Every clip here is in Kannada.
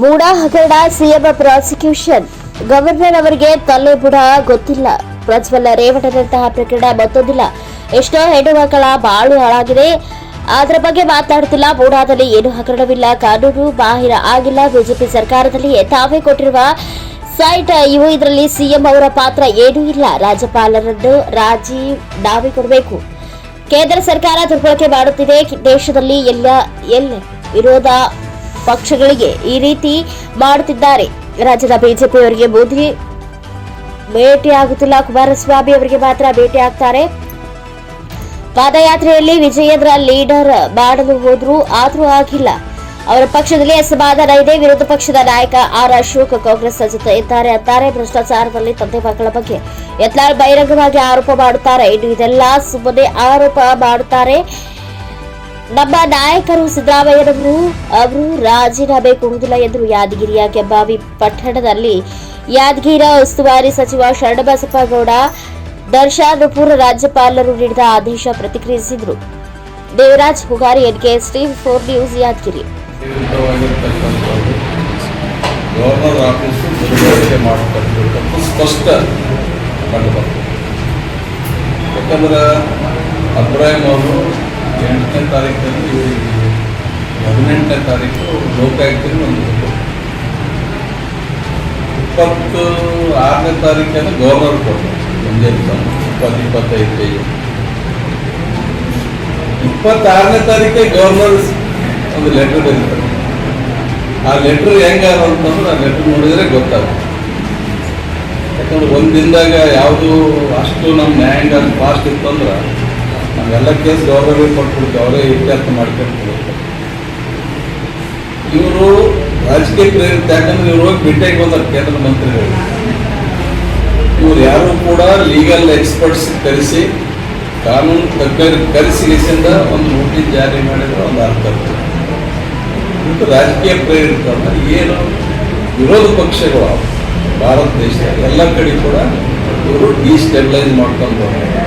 ಮೂಡ ಹಗರಣ ಸಿಎಂ ಪ್ರಾಸಿಕ್ಯೂಷನ್. ಗವರ್ನರ್ ಅವರಿಗೆ ತಲೆ ಬುಡ ಗೊತ್ತಿಲ್ಲ. ಪ್ರಜ್ವಲ್ಲ ರೇವಣ್ಣನಂತಹ ಪ್ರಕರಣ ಮತ್ತೊಂದಿಲ್ಲ. ಎಷ್ಟೋ ಹೆಣ್ಣು ಮಕ್ಕಳ ಬಾಳು ಹಾಳಾಗಿದೆ. ಅದರ ಬಗ್ಗೆ ಮಾತಾಡ್ತಿಲ್ಲ ಮೂಡಾದಲ್ಲಿ ಏನು ಹಗರಣವಿಲ್ಲ. ಕಾನೂನು ಬಾಹಿರ ಆಗಿಲ್ಲ. ಬಿಜೆಪಿ ಸರ್ಕಾರದಲ್ಲಿ ತಾವೇ ಕೊಟ್ಟಿರುವ ಸೈಟ್ ಇವು. ಇದರಲ್ಲಿ ಸಿಎಂ ಅವರ ಪಾತ್ರ ಏನೂ ಇಲ್ಲ. ರಾಜ್ಯಪಾಲರನ್ನು ರಾಜಿ ನಾವೇ ಕೊಡಬೇಕು. ಕೇಂದ್ರ ಸರ್ಕಾರ ದುರ್ಬಳಕೆ ಮಾಡುತ್ತಿದೆ. ದೇಶದಲ್ಲಿ ಎಲ್ಲ ಎಲ್ಲ ವಿರೋಧ ಪಕ್ಷಗಳಿಗೆ ಈ ರೀತಿ ಮಾಡುತ್ತಿದ್ದಾರೆ. ರಾಜ್ಯದ ಬಿಜೆಪಿಯವರಿಗೆ ಮೋದಿ ಭೇಟಿ ಆಗುತ್ತಿಲ್ಲ. ಕುಮಾರಸ್ವಾಮಿ ಅವರಿಗೆ ಮಾತ್ರ ಭೇಟಿ ಆಗ್ತಾರೆ. ಪಾದಯಾತ್ರೆಯಲ್ಲಿ ವಿಜಯೇಂದ್ರ ಲೀಡರ್ ಮಾಡಲು ಹೋದ್ರು ಆದ್ರೂ ಆಗಿಲ್ಲ. ಅವರ ಪಕ್ಷದಲ್ಲಿ ಅಸಮಾಧಾನ ಇದೆ. ವಿರೋಧ ಪಕ್ಷದ ನಾಯಕ ಆರ್ ಅಶೋಕ್ ಕಾಂಗ್ರೆಸ್ ಜೊತೆ ಇದ್ದಾರೆ ಅಂತಾರೆ. ಭ್ರಷ್ಟಾಚಾರದಲ್ಲಿ ತಂದೆ ಮಕ್ಕಳ ಬಗ್ಗೆ ಯತ್ನಾಳ್ ಬಹಿರಂಗವಾಗಿ ಆರೋಪ ಮಾಡುತ್ತಾರೆ. ಇದೆಲ್ಲ ಸುಮ್ಮನೆ ಆರೋಪ ಮಾಡುತ್ತಾರೆ. ನಮ್ಮ ನಾಯಕರು ಸಿದ್ದರಾಮಯ್ಯನವರು ಅವರು ರಾಜೀನಾಮೆ ಕೊಡುವುದಿಲ್ಲ ಎಂದರು ಯಾದಗಿರಿಯ ಕೆಂಬಾವಿ ಪಟ್ಟಣದಲ್ಲಿ ಯಾದಗಿರ ಉಸ್ತುವಾರಿ ಸಚಿವ ಶರಣಬಸಪ್ಪಗೌಡ ದರ್ಶಾನುಪುರ ರಾಜ್ಯಪಾಲರು ನೀಡಿದ ಆದೇಶ ಪ್ರತಿಕ್ರಿಯಿಸಿದರು. Devaraj Hugari NK stream four news Yadgiri. Governor office ಸ್ಪಷ್ಟ ಯಾಕಂದ್ರೆ ಅವರು ಎಂಟನೇ ತಾರೀಕಲ್ಲಿ ಹದಿನೆಂಟನೇ ತಾರೀಕು ಲೋಕಾಯುಕ್ತರಿಗೆ ಒಂದು ಇಪ್ಪತ್ತು ಆರನೇ ತಾರೀಕನ್ನು ಗವರ್ನರ್ ಕೊಟ್ಟರು ಬಂದು ಇಪ್ಪತ್ತು ಇಪ್ಪತ್ತೈದು ಪೇಜ್ ಇಪ್ಪತ್ತಾರನೇ ತಾರೀಕೆ ಗವರ್ನರ್ ಒಂದು ಲೆಟರ್ ಬರೀತಾರೆ. ಆ ಲೆಟ್ರ್ ಹೆಂಗಾರ ಅಂತಂದ್ರೆ ಆ ಲೆಟ್ರ್ ನೋಡಿದ್ರೆ ಗೊತ್ತಾಗುತ್ತೆ. ಯಾಕಂದ್ರೆ ಒಂದು ದಿನದಾಗ ಯಾವುದು ಅಷ್ಟು ನಮ್ಮ ನ್ಯಾಯಾಂಗ ಫಾಸ್ಟ್ ಇತ್ತಂದ್ರೆ ನಾವೆಲ್ಲ ಕೇಸ್ ಗೌರವೇ ಕೊಟ್ಬಿಡ್ತೀವಿ ಅವರೇ ಇತ್ಯರ್ಥ ಮಾಡ್ಕೊಂಡು ಇವರು ರಾಜಕೀಯ ಪ್ರೇರಿತ, ಯಾಕಂದ್ರೆ ಇವರು ಹೋಗಿ ಭೇಟಿಯಾಗಿ ಬಂದಾರೆ ಕೇಂದ್ರ ಮಂತ್ರಿಗಳು. ಇವ್ರು ಯಾರು ಕೂಡ ಲೀಗಲ್ ಎಕ್ಸ್ಪರ್ಟ್ಸ್ ಕರೆಸಿ, ಕಾನೂನು ತಜ್ಞರು ಕರೆಸಿಗಿಸಿಂದ ಒಂದು ನೋಟಿಸ್ ಜಾರಿ ಮಾಡಿದ್ರೆ ಒಂದು ಅರ್ಥ ಇವತ್ತು ರಾಜಕೀಯ ಪ್ರೇರಿತ ಏನು ವಿರೋಧ ಪಕ್ಷಗಳು, ಭಾರತ ದೇಶದಾಗ ಎಲ್ಲ ಕಡೆ ಕೂಡ ಇವರು ಡಿಸ್ಟೆಬಿಲೈಸ್ ಮಾಡ್ಕೊಂಡು ಹೋಗ್ತಾರೆ.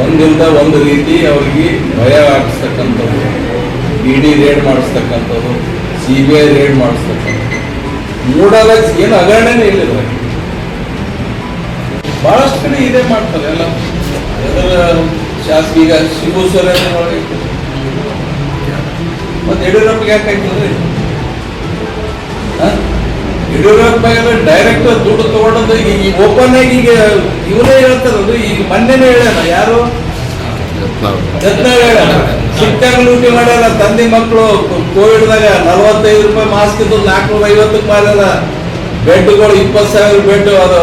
ಒಂದಿಂದ ಒಂದು ರೀತಿ ಅವರಿಗೆ ಭಯ ಹಾಕಿಸ್ತಕ್ಕಂಥದ್ದು ಇ ಡಿ ರೇಡ್ ಮಾಡಿಸ್ತಕ್ಕಂಥದ್ದು ಸಿ ಬಿ ಐ ರೇಡ್ ಮಾಡಿಸ್ತಕ್ಕಂಥದ್ದು. ಮೂಡಲ ಏನು ಹಗರಣನೇ ಇಲ್ಲ ಭಾಳಷ್ಟು ಕಡೆ ಇದೇ ಮಾಡ್ತಾರೆ ಎಲ್ಲ. ಶಾಸಕ ಈಗ ಒಳಗೆ ಮತ್ತೆ ಯಡಿಯೂರಪ್ಪಗೆ ಯಾಕೆ ಹಾಕಿದ್ರಿ ಯಡಿಯೂರಪ್ಪ ಡೈರೆಕ್ಟ್ ದುಡ್ಡು ತಗೊಂಡದ್ದು ಈ ಓಪನ್ ಆಗಿ ಈಗ ಇವರೇ ಹೇಳ್ತಾರದು ಈಗ ಮೊನ್ನೆನೇ ಹೇಳ್ಯಾನ ಯಾರು? ಸಿಟ್ಟಾಗ ಲೂಟಿ ಮಾಡ್ಯಾರ, ತಂದೆ ಮಕ್ಕಳು ಕೋವಿಡ್ದಾಗ ನಲ್ವತ್ತೈದು ರೂಪಾಯಿ ಮಾಸ್ಕ್ ಇದ್ದು ನಾಲ್ಕುನೂರ ಐವತ್ತಕ್ಕೆ ಮಾಡ್ಯಾರ ಬೆಡ್ಗಳು ಇಪ್ಪತ್ತು ಸಾವಿರ ಬೆಡ್, ಅದು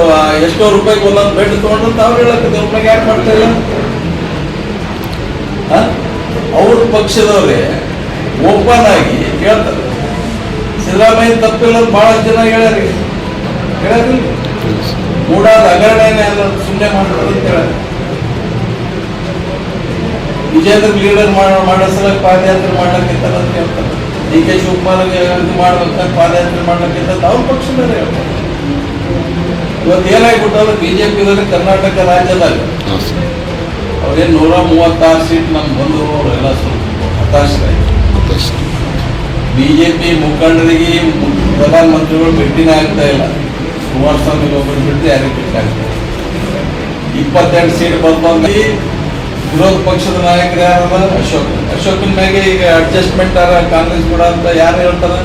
ಎಷ್ಟೋ ರೂಪಾಯಿಗೆ ಒಂದೊಂದು ಬೆಡ್ ತಗೊಂಡಂತ ಅವ್ರು ಹೇಳಕ್ಕೆ ರೂಪಾಯಿ ಯಾಕೆ ಮಾಡ್ತಾ ಇಲ್ಲ? ಅವ್ರ ಪಕ್ಷದವ್ರೆ ಓಪನ್ ಆಗಿ ಹೇಳ್ತಾರೆ ಸಿದ್ದರಾಮಯ್ಯ ತಪ್ಪಿಲ್ಲ ಅಂತ ಬಹಳಷ್ಟು ಜನ ಹೇಳ್ಯಾರ. ಈಗ. ಹೇಳ್ಯಾರಿಲ್ಲ? ಮೂಡಾದ ಹಗರಣೆನೇ ಅಲ್ಲ ಸುಮ್ಮನೆ ಮಾಡ್ತಾರೆ ಅಂತ ಹೇಳ್ಯಾರ. ವಿಜೇಂದ್ರ ಲೀಡರ್ ಮಾಡೋ ಮಾಡೋ ಸಲ ಪಾದಯಾತ್ರೆ ಮಾಡ್ಲಕ್ಕಿಂತ ಅಂತ ಹೇಳ್ತಾರೆ. ಡಿ ಕೆ ಶಿವಕುಮಾರ್ ಇದು ಮಾಡ್ಬೇಕಂತ ಪಾದಯಾತ್ರೆ ಮಾಡ್ಲಕ್ಕಿಂತ ಅವ್ರ ಪಕ್ಷದಲ್ಲೇ ಹೇಳ್ತಾರೆ. ಇವತ್ತು ಏನಾಗ್ಬಿಟ್ಟಲ್ಲ ಬಿಜೆಪಿದಲ್ಲಿ ಕರ್ನಾಟಕ ರಾಜ್ಯದಾಗ. ಅವ್ರೇನು ನೂರ ಮೂವತ್ತಾರು ಸೀಟ್ ನಮ್ಗೆ ಬಂದು ಅವರೆಲ್ಲ ಸ್ವಲ್ಪ ಹತಾಶರಾಗಿ. ಬಿಜೆಪಿ ಮುಖಂಡರಿಗೆ ಪ್ರಧಾನಮಂತ್ರಿಗಳು ಭೇಟಿನೇ ಆಗ್ತಾ ಇಲ್ಲ. ಕುಮಾರಸ್ವಾಮಿ ಒಬ್ಬರು ಬಿಟ್ಟು ಯಾರಿಗೆ ಭೇಟಿ ಆಗ್ತಾ ಇಲ್ಲ. ಇಪ್ಪತ್ತೆರಡು ಸೀಟ್ ಬಂದ್ಬಂದು ವಿರೋಧ ಪಕ್ಷದ ನಾಯಕರು ಯಾರಲ್ಲ ಅಶೋಕ್. ಅಶೋಕನ ಮ್ಯಾಗೆ ಈಗ ಅಡ್ಜಸ್ಟ್ಮೆಂಟ್ ಆರ ಕಾಂಗ್ರೆಸ್ ಕೂಡ ಅಂತ ಯಾರು ಹೇಳ್ತಾರೆ?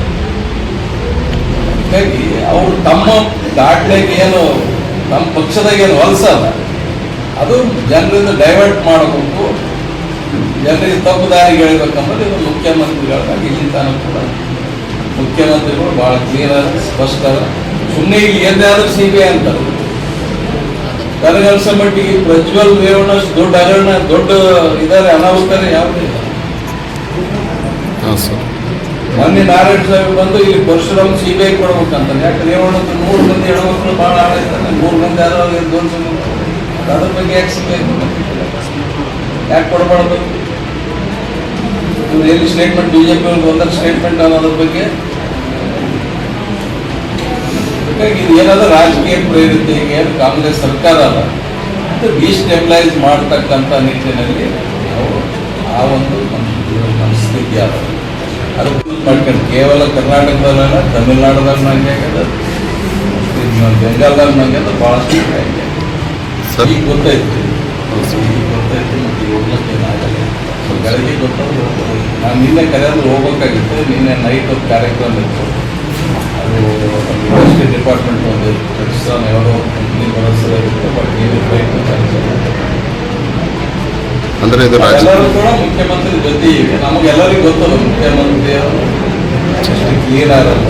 ಹಾಗಾಗಿ ಅವರು ತಮ್ಮ ದಾಟ್ಲೆಗೆ ಏನು ನಮ್ಮ ಪಕ್ಷದಾಗ ಏನು ಹೊಲಸಲ್ಲ. ಅದು ಜನರಿಂದ ಡೈವರ್ಟ್ ಮಾಡಬೇಕು. ಜನರಿಗೆ ತಪ್ಪು ದಾರಿಗೆ ಎಳಿಬೇಕಂದ್ರೆ ಇದು ಮುಖ್ಯಮಂತ್ರಿಗಳಾಗಿ ಇಲ್ಲಿ ತಾನು ಕೂಡ ಮುಖ್ಯಮಂತ್ರಿಗಳು ಭಾಳ ಕ್ಲಿಯರ್ ಸ್ಪಷ್ಟ ಸುಮ್ಮನೆ ಈಗ ಏನಾದ್ರೂ ಸಿ ಬಿ ಐ ಅಂತಾರೆ ನನಗನ್ಸೋ ಮಟ್ಟಿಗೆ ಪ್ರಜ್ವಲ್ ರೇವಣ್ಣ ದೊಡ್ಡ ಹಗರಣ ದೊಡ್ಡ ಇದಾರೆ ಅನಾಹುತನೇ ಯಾವುದೇ ಇಲ್ಲ. ಮೊನ್ನೆ ನಾರಾಯಣ ಸಾಹೇಬ್ ಬಂದು ಇಲ್ಲಿ ಪರಶುರಾಮ್ ಸಿ ಬಿ ಐ ಕೊಡ್ಬೇಕಂತ. ಯಾಕೆ ರೇವಣ್ಣದ್ದು ನೂರು ಮಂದಿ ಹೆಣ್ಮಕ್ಳು ಭಾಳ ಆಡೈತಾನೆ ಮೂರು ಮಂದಿ ಯಾರು ಅದ್ರ ಬಗ್ಗೆ ಯಾಕೆ ಸಿ ಬಿ ಐ ಯಾಕೆ ಕೊಡಬಾರ್ದು? ಇವ್ರು ಎಲ್ಲಿ ಸ್ಟೇಟ್ಮೆಂಟ್ ಬಿ ಜೆ ಪಿ ಅವ್ರಿಗೆ ಒಂದರ ಸ್ಟೇಟ್ಮೆಂಟ್ ಅನ್ನೋದ್ರ ಬಗ್ಗೆ? ಹಾಗಾಗಿ ಇದು ಏನಾದ್ರು ರಾಜಕೀಯ ಪ್ರೇರಿತ ಈಗ ಏನು ಕಾಂಗ್ರೆಸ್ ಸರ್ಕಾರ ಅಲ್ಲ. ಇದು ಡಿಸ್ಟೆಬಿಲೈಸ್ ಮಾಡ್ತಕ್ಕಂಥ ನಿಟ್ಟಿನಲ್ಲಿ ಅವರು ಆ ಒಂದು ಮನಸ್ಥಿತಿ ಅದ ಅದು ಮಾಡ್ಕೊಂಡು ಕೇವಲ ಕರ್ನಾಟಕದಲ್ಲ ತಮಿಳ್ನಾಡದಲ್ಲಿ ನಂಗೆ ಆಗ್ಯದ. ಬೆಂಗಾಲ್ದಾಗ ನಂಗೆ ಅದು ಭಾಳಷ್ಟು ಈಗ ಗೊತ್ತಾಯ್ತು. ಈಗ ಗೊತ್ತಾಯ್ತು ಮತ್ತು ಈಗ ಹೋಗ್ಲಿಕ್ಕೆ ಏನಾಗಲ್ಲ ಸೊ ಬೆಳಗ್ಗೆ ಗೊತ್ತು ನಾನು ನಿನ್ನೆ ಕರೆಯೋದು ಹೋಗ್ಬೇಕಾಗಿತ್ತು ನಿನ್ನೆ ನೈಟ್ ಒಂದು ಕಾರ್ಯಕ್ರಮ ಇತ್ತು. ಅದು ಇಂಡಸ್ಟ್ರಿ ಡಿಪಾರ್ಟ್ಮೆಂಟ್ ಒಂದು ಪ್ರತಿಷ್ಠಾನ ಯಾವುದೋ ಕಂಪ್ನಿ ಬಳಸಲಾಗಿತ್ತು ಬಟ್ ನೀವು ಬೇಕು ಅಂದರೆ ಇದು ಎಲ್ಲರೂ ಕೂಡ ಮುಖ್ಯಮಂತ್ರಿ ಜೊತೆ ಇದೆ ನಮಗೆಲ್ಲರಿಗೂ ಗೊತ್ತಲ್ಲ ಮುಖ್ಯಮಂತ್ರಿ ಅವರು. ಕ್ಲೀನ್ ಕ್ಲಿಯರ್ ಆಗಲ್ಲ.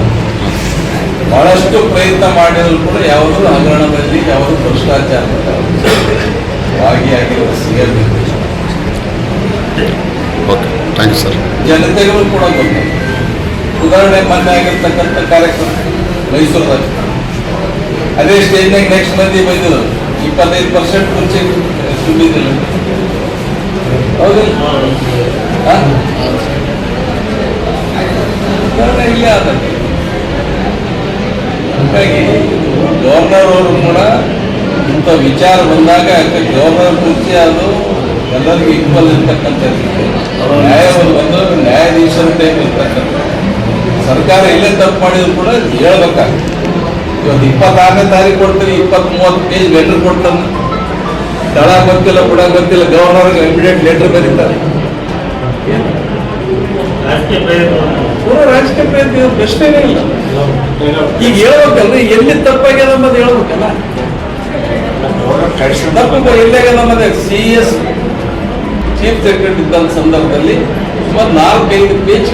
ಬಹಳಷ್ಟು ಪ್ರಯತ್ನ ಮಾಡಿದ್ರು ಕೂಡ ಯಾವುದೂ ಹಗರಣದಲ್ಲಿ ಯಾವುದೂ ಭ್ರಷ್ಟಾಚಾರ ಭಾಗಿಯಾಗಿರುವ C M okay. Thank you, sir. ಜನತೆಗಳು ಕೂಡ ಗೊತ್ತು ಉದಾಹರಣೆ ಮೊನ್ನೆ ಕಾರ್ಯಕ್ರಮ ಮೈಸೂರದಾಗ ಅದೇ ಸ್ಟೇಜ್ನಾಗ ನೆಕ್ಸ್ಟ್ ಮಂದಿ ಬಂದಿದ್ರು ಇಪ್ಪತ್ತೈದು ಪರ್ಸೆಂಟ್ ಕುರ್ಚಿ ತುಂಬಿದ್ದಿಲ್ಲ. ಹೌದಿಲ್ಲ? ಇಲ್ಲೇ ಆದ ಹಾಗಾಗಿ ಗವರ್ನರ್ ಅವರು ಕೂಡ ಇಂಥ ವಿಚಾರ ಬಂದಾಗ ಗವರ್ನರ್ ಕುರ್ಚಿ ಅದು ಎಲ್ಲರಿಗೂ ಈಕ್ವಲ್ ಇರ್ತಕ್ಕಂಥದ್ದು. ನ್ಯಾಯವನ್ನು ಬಂದು ನ್ಯಾಯಾಧೀಶರ ಟೈಪ್ ಇರ್ತಕ್ಕಂಥ ಸರ್ಕಾರ ಇಲ್ಲೇ ತಪ್ಪು ಮಾಡಿದ್ರು ಕೂಡ ಹೇಳ್ಬೇಕಾಗ್ತದೆ ಇವತ್ತು ಇಪ್ಪತ್ತಾರನೇ ತಾರೀಕು ಕೊಡ್ತೀನಿ ಇಪ್ಪತ್ತ್ ಮೂವತ್ತು ಪೇಜ್ ಲೆಟರ್ ಕೊಡ್ತಾನೆ ಸ್ಥಳ ಗೊತ್ತಿಲ್ಲ ಕೂಡ ಗೊತ್ತಿಲ್ಲ ಗವರ್ನರ್ಗೆ ಇಮಿಡಿಯೇಟ್ ಲೆಟರ್ ಬರೀತಾರೆ. ರಾಜಕೀಯ ಪ್ರಯತ್ನ ಪೂರ ರಾಜಕೀಯ ಪ್ರಯತ್ನ ಪ್ರಶ್ನೆನೇ ಇಲ್ಲ. ಈಗ ಹೇಳ್ಬೇಕಲ್ರಿ ಎಲ್ಲಿ ತಪ್ಪಾಗ್ಯದ ಅನ್ನೋದು ಹೇಳ್ಬೇಕಲ್ಲ. ತಪ್ಪು ಎಲ್ಲಾಗ್ಯದ ಅನ್ನೋದೇ ಸಿ ಎಸ್ ಚೀಫ್ ಸೆಕ್ರೆಟರಿ ಇದ್ದಂಥ ಸಂದರ್ಭದಲ್ಲಿ ಸುಮಾರು ನಾಲ್ಕೈದು ಪೇಜ್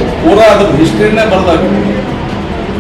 ಅದ್ರ ಹಿಸ್ಟ್ರಿನೇ ಬರ್ದಾಗ